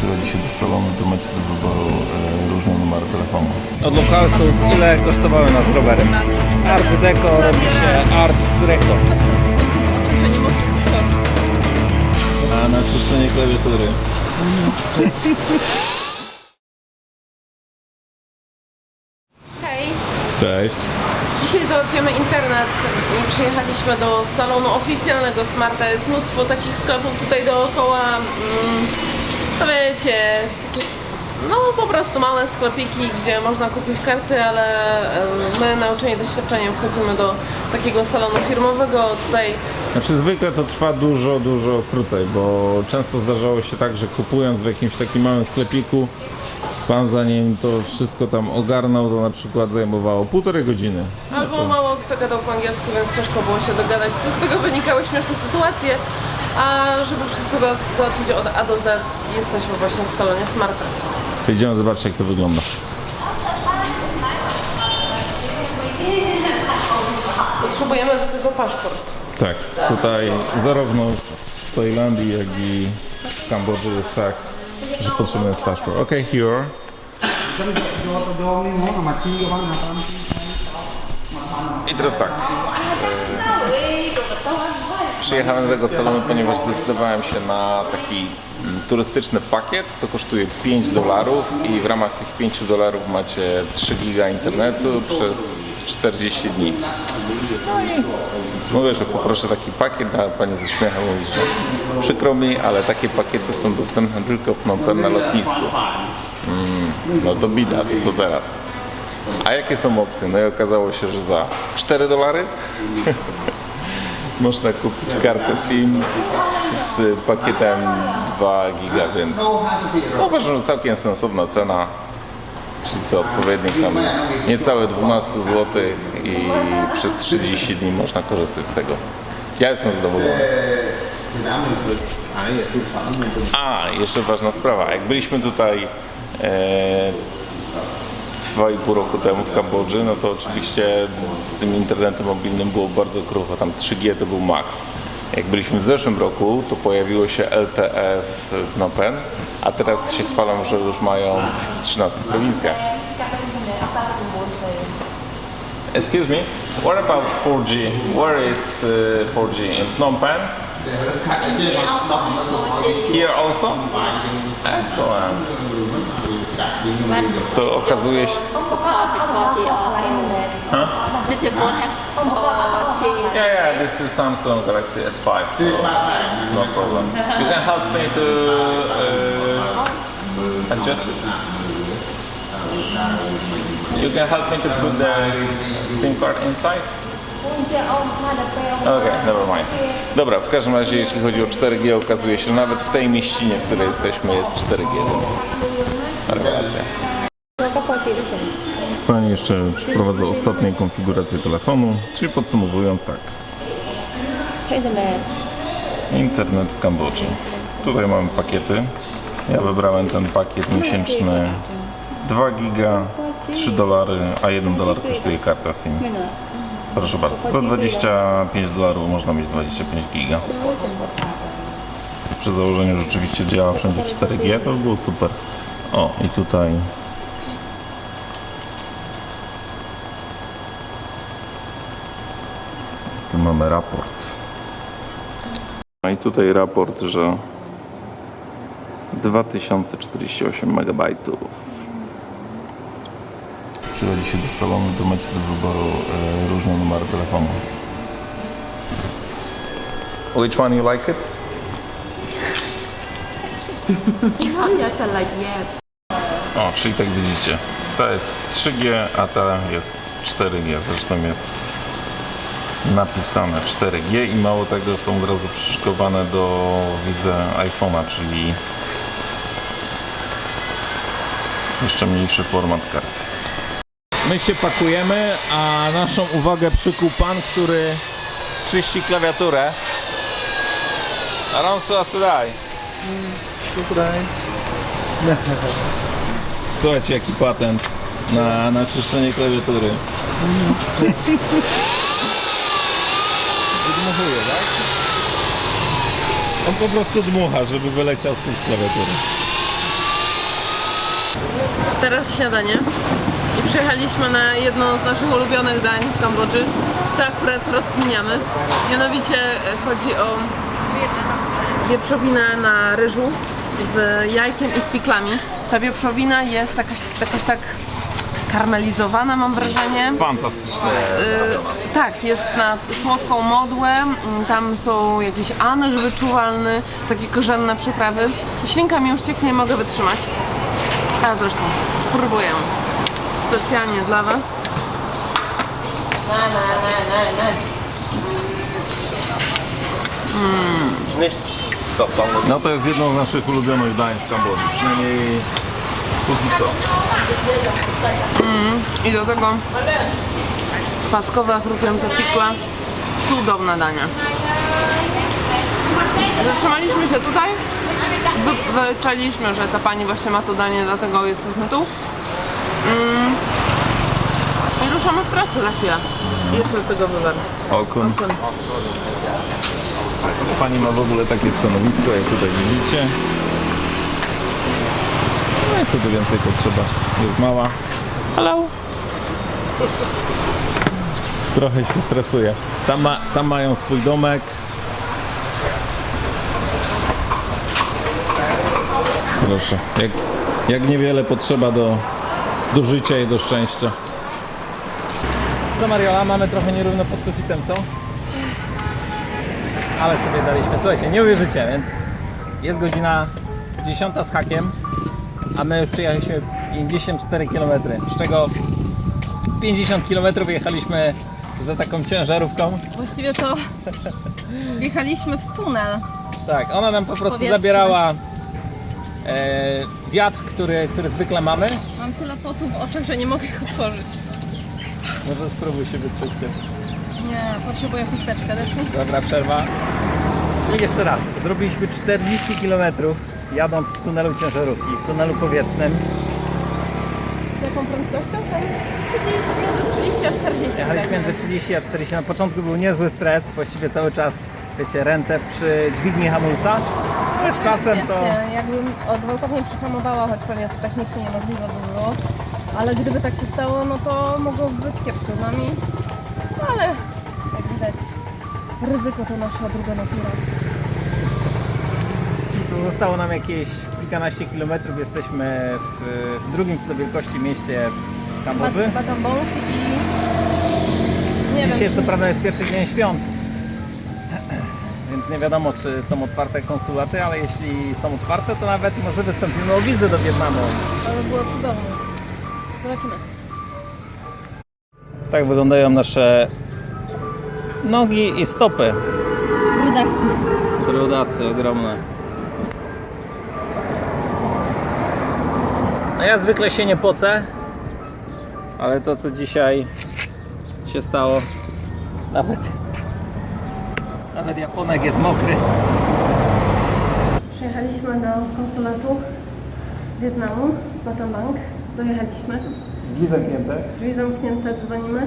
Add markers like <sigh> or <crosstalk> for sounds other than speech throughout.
Przychodzi się do salonu, to macie do wyboru e, różne numery telefonu. Od lokalsów ile kosztowały nas rowery? Art Deco robi się Art Reco. A na czyszczenie klawiatury. Hej, Cześć. dzisiaj załatwiamy internet i przyjechaliśmy do salonu oficjalnego Smarta. Jest mnóstwo takich sklepów tutaj dookoła. Mm, no wiecie, takie no po prostu małe sklepiki, gdzie można kupić karty, ale my nauczeni doświadczeniem wchodzimy do takiego salonu firmowego. Tutaj Znaczy zwykle to trwa dużo, dużo krócej, bo często zdarzało się tak, że kupując w jakimś takim małym sklepiku, pan zanim to wszystko tam ogarnął, to na przykład zajmowało półtorej godziny. albo mało kto gadał po angielsku, więc ciężko było się dogadać. To z tego wynikały śmieszne sytuacje. A żeby wszystko załat- załatwić od A do Z, jesteśmy właśnie w salonie Smarta. To idziemy zobaczyć jak to wygląda. Potrzebujemy do tego paszport. Tak, tutaj zarówno w Tajlandii, jak i w Kambodży jest tak, że potrzebny jest paszport. Ok, here. I teraz tak. Przyjechałem do tego salonu, ponieważ zdecydowałem się na taki mm, turystyczny pakiet. To kosztuje 5 dolarów i w ramach tych 5 dolarów macie 3 giga internetu przez 40 dni. Mówię, że poproszę taki pakiet, a pani ze śmiechem mówi, że przykro mi, ale takie pakiety są dostępne tylko w Phnom na lotnisku. Mm, no to bida, to co teraz? A jakie są opcje? No i okazało się, że za 4 dolary <laughs> można kupić kartę SIM z pakietem 2 giga, więc no uważam, że całkiem sensowna cena. Czyli co, odpowiednik tam niecałe 12 zł i przez 30 dni można korzystać z tego. Ja jestem zadowolony. A, jeszcze ważna sprawa. Jak byliśmy tutaj e, 2,5 roku temu w Kambodży, no to oczywiście z tym internetem mobilnym było bardzo krucho. Tam 3G to był max. Jak byliśmy w zeszłym roku, to pojawiło się LTE w Phnom Penh, a teraz się chwalą, że już mają w 13 prowincjach. Excuse me, what about 4G? Where is uh, 4G? In Phnom Penh? Here also? Excellent. To okazuje się... Huh? Did your phone have 4G? Yeah, yeah, this is Samsung Galaxy S5, so no problem. You can help me to uh, adjust it. You can help me to put the SIM card inside? Okay, never mind. Dobra, w każdym razie jeśli chodzi o 4G, okazuje się, że nawet w tej mieścinie, w której jesteśmy, jest 4G. Rewelacja. Pani jeszcze przeprowadza ostatnią konfigurację telefonu, czyli podsumowując tak. Internet. Internet w Kambodży. Tutaj mamy pakiety. Ja wybrałem ten pakiet miesięczny 2 giga, 3 dolary, a 1 dolar kosztuje karta SIM. Proszę bardzo, za 25 dolarów można mieć 25 giga. Przy założeniu że rzeczywiście działa wszędzie 4G, to by było super. O, i tutaj tu mamy raport. No i tutaj raport, że 2048 MB. Przychodzi się do salonu, to macie do wyboru e, różne numery telefonu. Which one you like it? Yes. O, czyli tak widzicie. Ta jest 3G, a ta jest 4G. Zresztą jest napisane 4G i mało tego są od razu przyszykowane do widzę iPhone'a, czyli jeszcze mniejszy format kart. My się pakujemy, a naszą uwagę przykuł pan, który czyści klawiaturę. Aronsu Asudai. Słuchajcie, jaki patent na, na czyszczenie klawiatury. Dmuchuje, tak? On po prostu dmucha, żeby wyleciał z tej klawiatury. Teraz śniadanie. I przyjechaliśmy na jedno z naszych ulubionych dań w Kambodży. To akurat rozkminiamy. Mianowicie e, chodzi o wieprzowinę na ryżu z jajkiem i z piklami. Ta wieprzowina jest jakaś, jakaś tak karmelizowana mam wrażenie. Fantastycznie. Y, tak, jest na słodką modłę, mm, tam są jakieś anyż wyczuwalny, takie korzenne przyprawy. Ślinka mi już cieknie, nie mogę wytrzymać. A zresztą spróbuję specjalnie dla Was. No to jest jedno z naszych ulubionych dań w Kambodży. Przynajmniej póki co. I do tego kwaskowe, chrupiące pikle. Cudowne dania. Zatrzymaliśmy się tutaj. Wy- Wyczaliśmy, że ta pani właśnie ma tu danie, dlatego jesteśmy tu. Mm. I ruszamy w trasę za chwilę. I jeszcze do tego wywar. Okun. Pani ma w ogóle takie stanowisko, jak tutaj widzicie. No i co tu więcej potrzeba? Jest mała. Hello. Trochę się stresuje. Tam, ma, tam mają swój domek. Proszę. Jak, jak niewiele potrzeba do, do życia i do szczęścia. Co Mariola, mamy trochę nierówno pod sufitem, co? Ale sobie daliśmy. Słuchajcie, nie uwierzycie, więc jest godzina 10 z hakiem, a my już przyjechaliśmy 54 km, z czego 50 km jechaliśmy za taką ciężarówką. Właściwie to wjechaliśmy w tunel. Tak, ona nam po prostu Powietrzny. zabierała e, wiatr, który, który zwykle mamy. Mam tyle potu w oczach, że nie mogę ich otworzyć. Może spróbuj się wytrzeć tym. Nie, potrzebuję chusteczkę. Mi? Dobra, przerwa. Czyli jeszcze raz, zrobiliśmy 40 km jadąc w tunelu ciężarówki, w tunelu powietrznym. Z jaką prędkością? Tam 30, między 30 a 40. Jechaliśmy tak. między 30 a 40. Na początku był niezły stres, właściwie cały czas, wiecie, ręce przy dźwigni hamulca. Ale z czasem to... Bezpiecznie. Jakbym gwałtownie przyhamowała, choć pewnie to technicznie niemożliwe by było. Ale gdyby tak się stało, no to mogłoby być kiepsko z nami. No ale ryzyko to nasza druga natura. Co zostało nam jakieś kilkanaście kilometrów, jesteśmy w, w drugim co do wielkości mieście Kambodży. I... Nie Dzisiaj wiem, to prawda jest pierwszy dzień świąt, więc nie wiadomo czy są otwarte konsulaty, ale jeśli są otwarte, to nawet może wystąpimy o wizę do Wietnamu. to by było cudowne. Zobaczymy. Tak wyglądają nasze nogi i stopy. Brudasy. Brudasy ogromne. No ja zwykle się nie pocę, ale to co dzisiaj się stało, nawet nawet Japonek jest mokry. Przyjechaliśmy do konsulatu Wietnamu, Battambang. Dojechaliśmy. Drzwi zamknięte. Drzwi zamknięte, dzwonimy.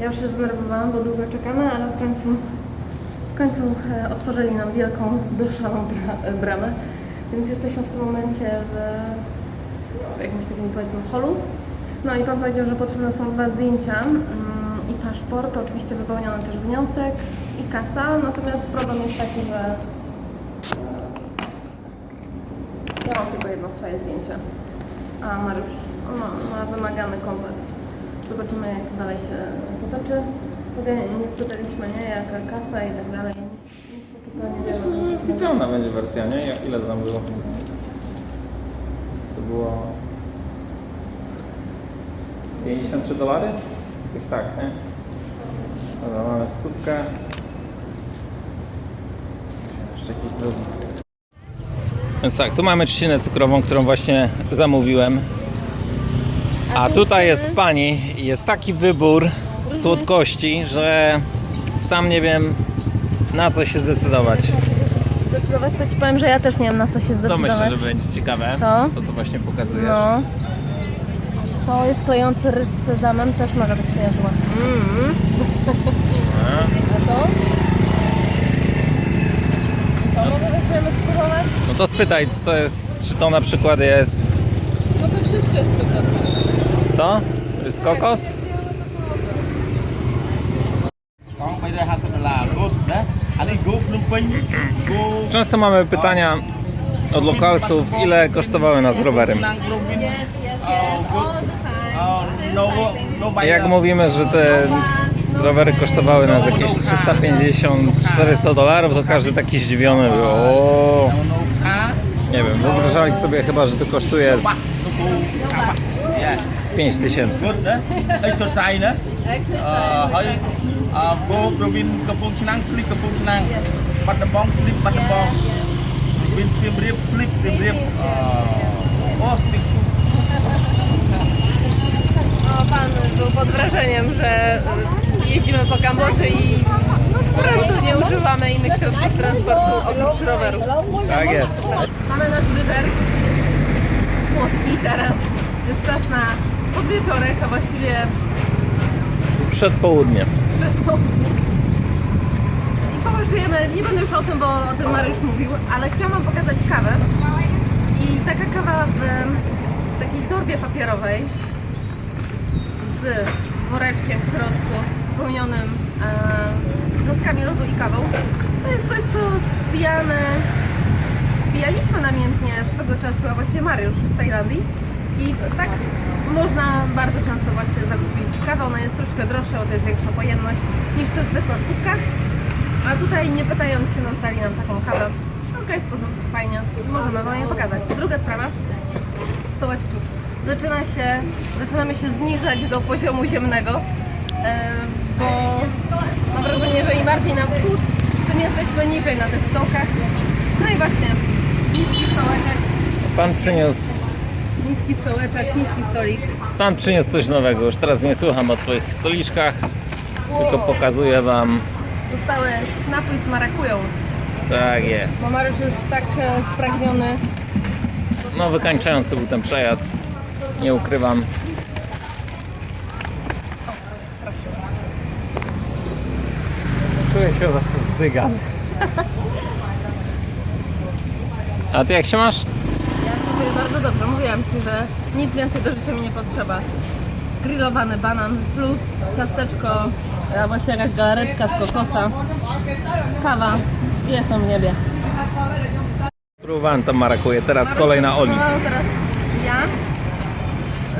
Ja już się zdenerwowałam, bo długo czekamy, ale w końcu, w końcu e, otworzyli nam wielką, blaszaną bra- bramę. Więc jesteśmy w tym momencie w, jakimś takim powiedzmy holu. No i pan powiedział, że potrzebne są dwa zdjęcia mm, i paszport. Oczywiście wypełniony też wniosek i kasa. Natomiast problem jest taki, że ja mam tylko jedno swoje zdjęcie. A Mariusz ma, ma wymagany komplet. Zobaczymy jak to dalej się W ogóle nie spytaliśmy, nie, jaka kasa i tak dalej. Nic, nic póki co nie. Myślę, że oficjalna będzie wersja, nie? Ile to tam było? To było 53 dolary? Jakoś tak, nie? Dobra, mamy stówkę. Jeszcze jakiś drugi. Więc tak, tu mamy trzcinę cukrową, którą właśnie zamówiłem. A tutaj jest pani i jest taki wybór słodkości, że sam nie wiem na co się zdecydować. Zdecydować to Ci powiem, że ja też nie wiem na co się To zdecydować. myślę, że będzie ciekawe. To? To co właśnie pokazujesz. No. To jest klejący ryż z sezamem, też może być niezłe. Mm. <laughs> A to? I to może weźmiemy spróbować? No to spytaj, co jest, czy to na przykład jest No To wszystko jest kokos. To? To jest kokos? Często mamy pytania od lokalsów, ile kosztowały nas rowery. Jak mówimy, że te rowery kosztowały nas jakieś 350-400 dolarów, to każdy taki zdziwiony był. O, nie wiem, wyobrażali sobie chyba, że to kosztuje z 5000. ហើយចុះសាយណាអឺហើយអឺគោប្រវិនកំពង់ឆ្នាំងស្លីបកំពង់ឆ្នាំងបាត់ដំបងស្លីបបាត់ដំបងមានសៀមរាបស្លីបសៀមរាបអឺអូស្លីប <laughs> No, pan był pod wrażeniem, że y, jeździmy po Kambodży i po prostu nie używamy innych środków transportu oprócz rowerów. Tak jest. Mamy nasz wyżer słodki teraz. Jest czas na podwieczorek, a właściwie przed południem. przedpołudnie. I poważujemy, nie będę już o tym, bo o tym Mariusz mówił, ale chciałam Wam pokazać kawę. I taka kawa w takiej torbie papierowej z woreczkiem w środku wypełnionym e, lodu i kawą. To jest coś, co zbijamy, zbijaliśmy namiętnie swego czasu, a właściwie Mariusz w Tajlandii. I tak można bardzo często właśnie zakupić kawę. Ona jest troszkę droższa, bo to jest większa pojemność niż te zwykłe w kubkach. A tutaj nie pytając się, no dali nam taką kawę. Okej, w porządku, fajnie. Możemy Wam je pokazać. Druga sprawa. Stołeczki. Zaczyna się, zaczynamy się zniżać do poziomu ziemnego, bo mam wrażenie, że im bardziej na wschód, tym jesteśmy niżej na tych stołkach. No i właśnie, niski stołeczek, Pan przyniósł, niski stołeczek, niski stolik. pan przyniósł coś nowego. Już teraz nie słucham o Twoich stoliczkach, tylko pokazuję Wam. Dostałeś napój z marakują, Tak jest. bo Mariusz jest tak e, spragniony. No wykańczający był ten przejazd. Nie ukrywam. Czuję się was zdygany. A ty jak się masz? Bardzo dobrze. Mówiłam Ci, że nic więcej do życia mi nie potrzeba. Grillowany banan plus ciasteczko, a właśnie jakaś galaretka z kokosa, kawa i jestem w niebie. Próbowałem tam marakuje. Teraz kolej na Oli. No teraz ja.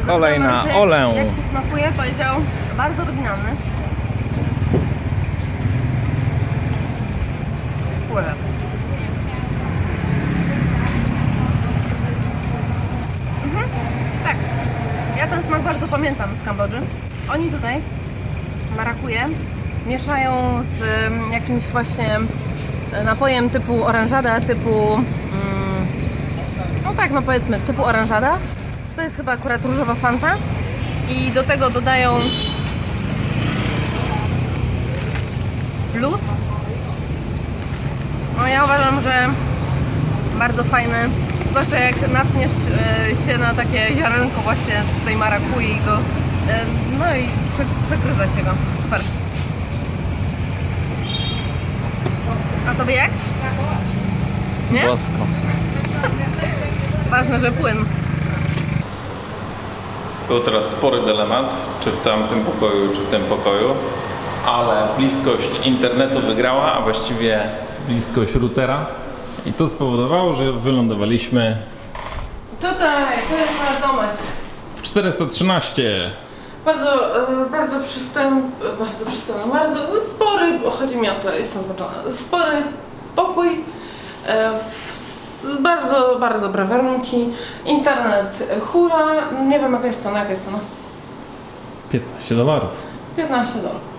Kolej na Zapytałam, Olę. Jak Ci smakuje? Powiedział bardzo oryginalny. Płynę. Mhm, tak. Ja bardzo pamiętam z Kambodży. Oni tutaj marakuje mieszają z mm, jakimś właśnie e, napojem typu oranżada, typu mm, no tak, no powiedzmy, typu oranżada. To jest chyba akurat różowa fanta. I do tego dodają lód. No ja uważam, że bardzo fajny. Zwłaszcza jak natniesz e, się na takie ziarenko właśnie z tej marakui i go e, no i prze, przegryza się go. Super. A tobie jak? Nie? Bosko. <laughs> Ważne, że płyn. Był teraz spory dylemat, czy w tamtym pokoju, czy w tym pokoju, ale bliskość internetu wygrała, a właściwie bliskość routera. I to spowodowało, że wylądowaliśmy Tutaj, to jest nasz domek. w 413. Bardzo, e, bardzo przystęp, e, bardzo przystępny, bardzo spory, chodzi mi o to, jestem zmoczona, spory pokój, e, w- s- bardzo, bardzo dobre warunki, internet e, hura, nie wiem jaka jest cena, jaka jest cena? 15 dolarów. 15 dolarów.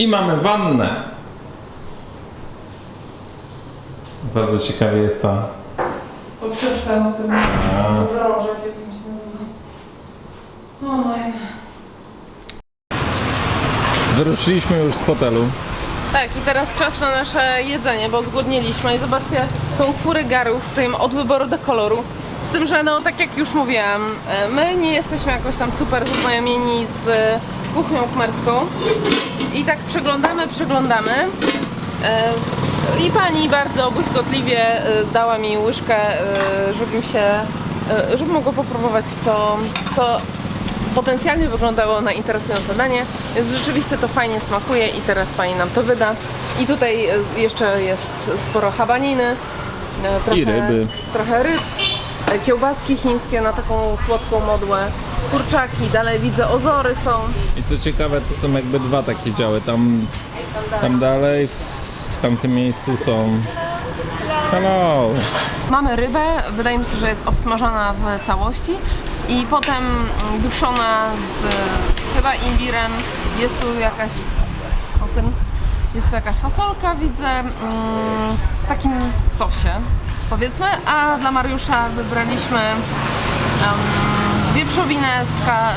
I mamy wannę. Bardzo ciekawie jest ta. Poprzeczka z tym drążek, jak to się nazywa. O moje. Wyruszyliśmy już z hotelu. Tak, i teraz czas na nasze jedzenie, bo zgłodniliśmy i zobaczcie tą furę garów, tym od wyboru do koloru. Z tym, że no tak jak już mówiłam, e, my nie jesteśmy jakoś tam super zaznajomieni z kuchnią khmerską i tak przeglądamy, przeglądamy. E, I pani bardzo błyskotliwie y, dała mi łyżkę, y, żebym się, żebym mogła popróbować, co, co potencjalnie wyglądało na interesujące danie, więc rzeczywiście to fajnie smakuje i teraz pani nam to wyda. I tutaj jeszcze jest sporo habaniny, trochę, ryby. trochę ryb, kiełbaski chińskie na taką słodką modłę, kurczaki, dalej widzę ozory są. I co ciekawe, to są jakby dwa takie działy. Tam, tam dalej, w tamtym miejscu są. Hello! Mamy rybę, wydaje mi się, że jest obsmażana w całości i potem duszona z chyba imbirem. Jest tu jakaś open, jest tu jakaś fasolka, widzę, mm, w takim sosie powiedzmy, a dla Mariusza wybraliśmy um, wieprzowinę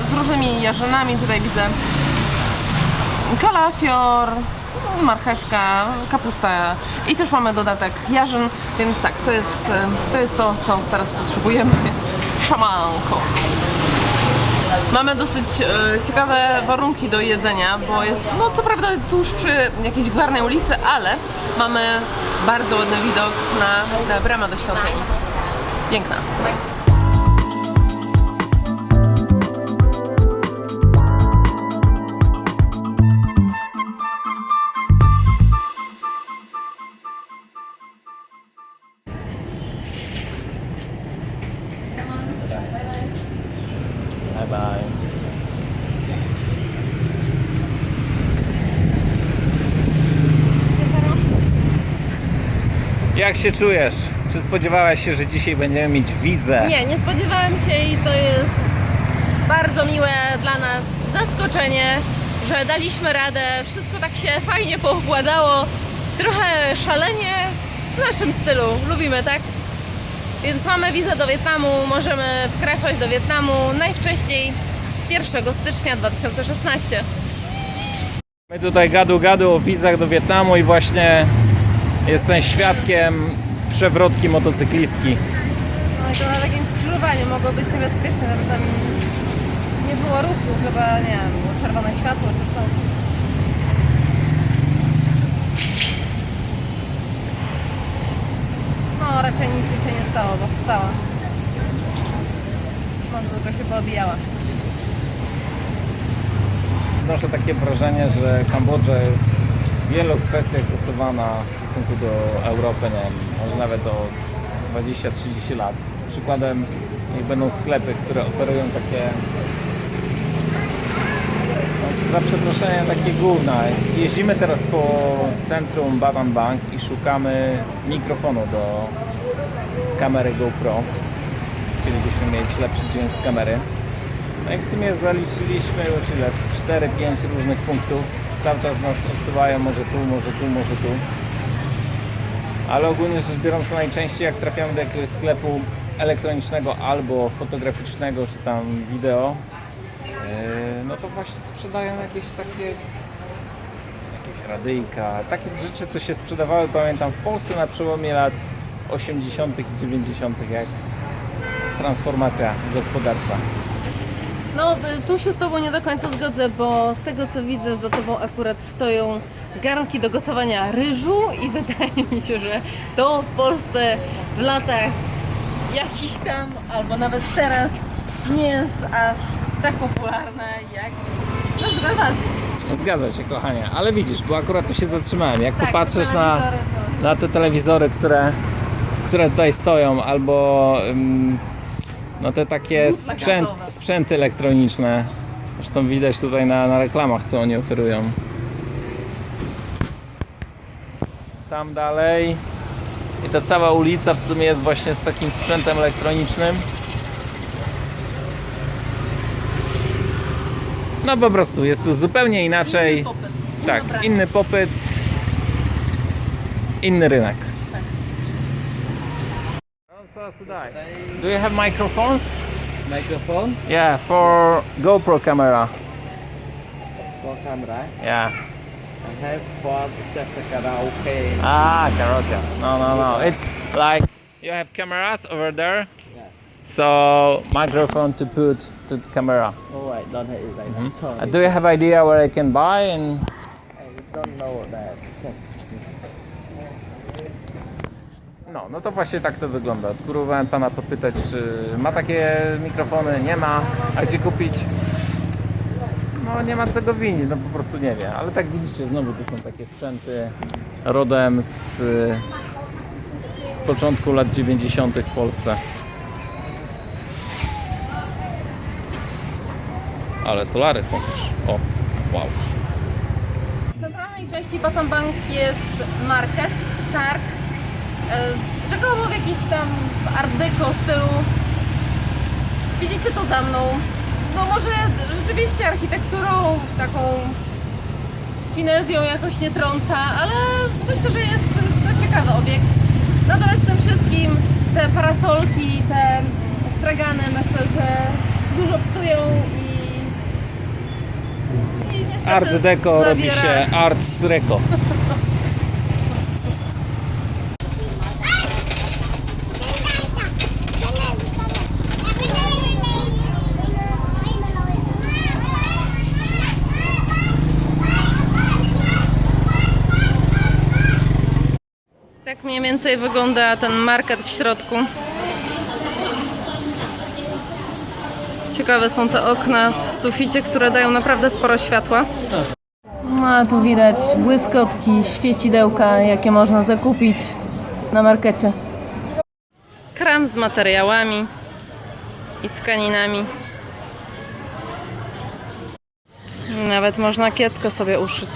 z, różnymi jarzynami. Tutaj widzę kalafior, marchewka, kapusta i też mamy dodatek jarzyn, więc tak, to jest, to jest to, co teraz potrzebujemy. Szamanko. Mamy dosyć e, ciekawe warunki do jedzenia, bo jest, no co prawda tuż przy jakiejś gwarnej ulicy, ale mamy bardzo ładny widok na, na bramę do świątyni. Piękna. Jak się czujesz? Czy spodziewałaś się, że dzisiaj będziemy mieć wizę? Nie, nie spodziewałem się i to jest bardzo miłe dla nas zaskoczenie, że daliśmy radę. Wszystko tak się fajnie poukładało. Trochę szalenie w naszym stylu. Lubimy, tak? Więc mamy wizę do Wietnamu, możemy wkraczać do Wietnamu najwcześniej 1 stycznia 2016. My tutaj gadu gadu o wizach do Wietnamu i właśnie jestem świadkiem przewrotki motocyklistki. No i to na takim skrzyżowaniu mogło być niebezpieczne, żeby tam nie było ruchu, chyba nie wiem, było czerwone światło czy coś. No raczej nic jej się nie stało, bo wstała. Może tylko się poobijała. Odnoszę takie wrażenie, że Kambodża jest wielu kwestiach zacowana w stosunku do Europy, nie wiem, może nawet o 20-30 lat. Przykładem niech będą sklepy, które oferują takie no, za przeproszeniem takie gówna. Jeździmy teraz po centrum Baban Bank i szukamy mikrofonu do kamery GoPro. Chcielibyśmy mieć lepszy dźwięk z kamery. No i w sumie zaliczyliśmy już ile? Z 4-5 różnych punktów. Cały czas nas odsyłają może tu, może tu, może tu. Ale ogólnie rzecz biorąc najczęściej jak trafiamy do jakiegoś sklepu elektronicznego albo fotograficznego czy tam wideo, yy, no to właśnie sprzedają jakieś takie jakieś radyjka, takie rzeczy co się sprzedawały pamiętam w Polsce na przełomie lat 80. i 90. jak transformacja gospodarcza. No, y, tu się z Tobą nie do końca zgodzę, bo z tego co widzę, za Tobą akurat stoją garnki do gotowania ryżu i <laughs> wydaje mi się, że to w Polsce w latach jakiś tam, albo nawet teraz nie jest aż tak popularne jak na Azji. Zgadza się, kochanie, ale widzisz, bo akurat tu się zatrzymałem. Jak Tak, popatrzysz na, to- na te telewizory, które, które tutaj stoją, albo ym, no te takie sprzęt, sprzęty elektroniczne. Zresztą widać tutaj na, na reklamach, co oni oferują. Tam dalej. I ta cała ulica w sumie jest właśnie z takim sprzętem elektronicznym. No po prostu jest tu zupełnie inaczej. Inny Tak, inny popyt, inny rynek. Do you have microphones? Microphone Yeah, for GoPro camera. for camera. Yeah. I have for just a karaoke. Ah, karaoke. No, no, no. It's like you have cameras over there. Yeah. So microphone to put to camera. Oh, I don't have it right now. Uh, Sorry. do you have idea where I can buy and I don't know that. Just No, no to właśnie tak to wygląda. Próbowałem pana podpytać, czy ma takie mikrofony, nie ma, a gdzie kupić? No nie ma co go winić, no po prostu nie wie. Ale tak widzicie, znowu to są takie sprzęty rodem z, z początku lat 90. w Polsce. Ale solary są też. O, wow. W centralnej części Batam Bank jest market, targ. Rzekomo w jakiś tam art deco stylu. Widzicie to za mną. No może rzeczywiście architekturą taką finezją jakoś nie trąca, ale myślę, że jest to ciekawy obiekt. Natomiast tym wszystkim te parasolki, te stragany myślę, że dużo psują i i niestety Art Deco robi zabiera- się Arts Reco. <laughs> mniej więcej wygląda ten market w środku. Ciekawe są te okna w suficie, które dają naprawdę sporo światła. No a tu widać błyskotki, świecidełka, jakie można zakupić na markecie. Kram z materiałami i tkaninami. Nawet można kiecko sobie uszyć.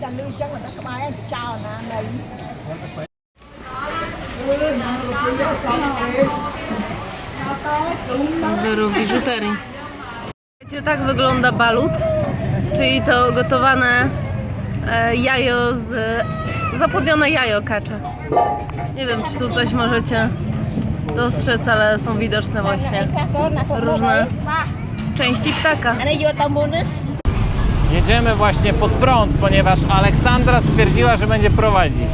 ពេជ្រនេះអាចតែលឺចឹងមិនដឹងខ្មែរចោលណានៅ wyrób biżuterii. Wiecie, tak wygląda balut, czyli to gotowane e, jajo z... zapłodnione jajo kacze. Nie wiem, czy tu coś możecie dostrzec, ale są widoczne właśnie ខ្លះកូនណាកូន różne części ptaka. Jedziemy właśnie pod prąd, ponieważ Aleksandra stwierdziła, że będzie prowadzić.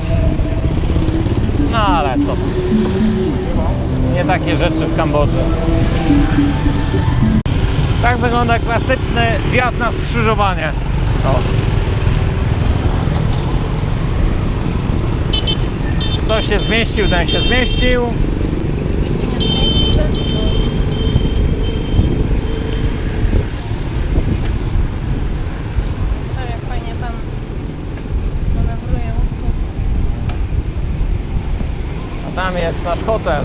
No ale co? Nie takie rzeczy w Kambodży. Tak wygląda klasyczny wjazd na skrzyżowanie. O. Kto się zmieścił, ten się zmieścił. Tam jest nasz hotel.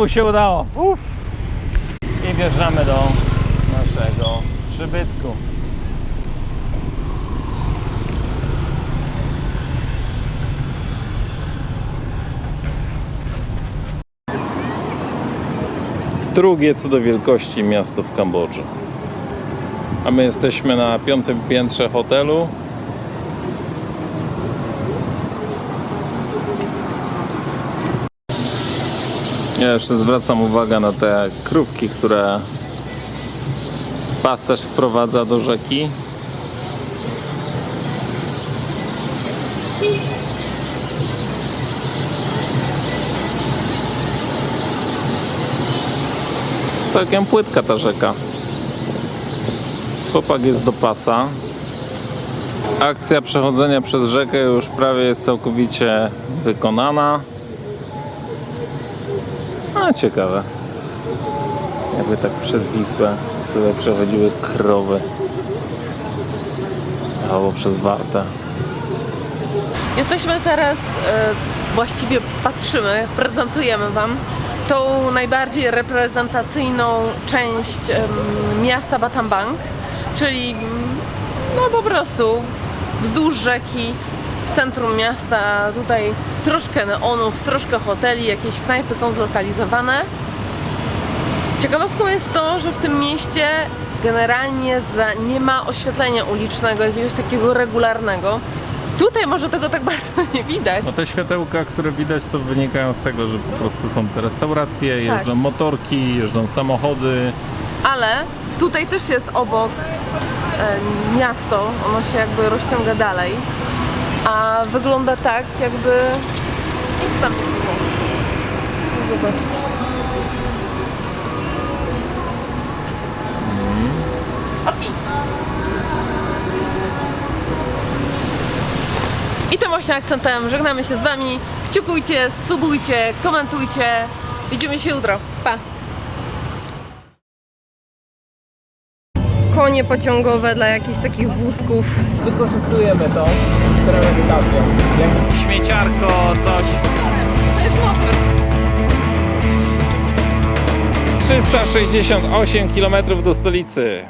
Znowu się udało. Uff. I wjeżdżamy do naszego przybytku. Drugie co do wielkości miasto w Kambodży. A my jesteśmy na piątym piętrze hotelu. Ja jeszcze zwracam uwagę na te krówki, które pasterz wprowadza do rzeki. Całkiem płytka ta rzeka. Chłopak jest do pasa. Akcja przechodzenia przez rzekę już prawie jest całkowicie wykonana. Ciekawe. Jakby tak przez Wisłę sobie przechodziły krowy. Albo przez Wartę. Jesteśmy teraz, e, właściwie patrzymy, prezentujemy Wam tą najbardziej reprezentacyjną część em, miasta Battambang, czyli no po prostu wzdłuż rzeki, w centrum miasta, tutaj troszkę neonów, troszkę hoteli, jakieś knajpy są zlokalizowane. Ciekawostką jest to, że w tym mieście generalnie nie ma oświetlenia ulicznego, jakiegoś takiego regularnego, Tutaj może tego tak <laughs> bardzo nie widać. No te światełka, które widać, to wynikają z tego, że po prostu są te restauracje, jeżdżą motorki, jeżdżą samochody. Ale tutaj też jest obok e, miasto, ono się jakby rozciąga dalej, a wygląda tak jakby nic tam nie było. Zobaczcie. Okej. I tym właśnie akcentem żegnamy się z Wami. Kciukujcie, subujcie, komentujcie. Widzimy się jutro. Pa! Konie pociągowe dla jakichś takich wózków. Wykorzystujemy to z premedytacją. Śmieciarko, coś. To jest motor. 368 km do stolicy.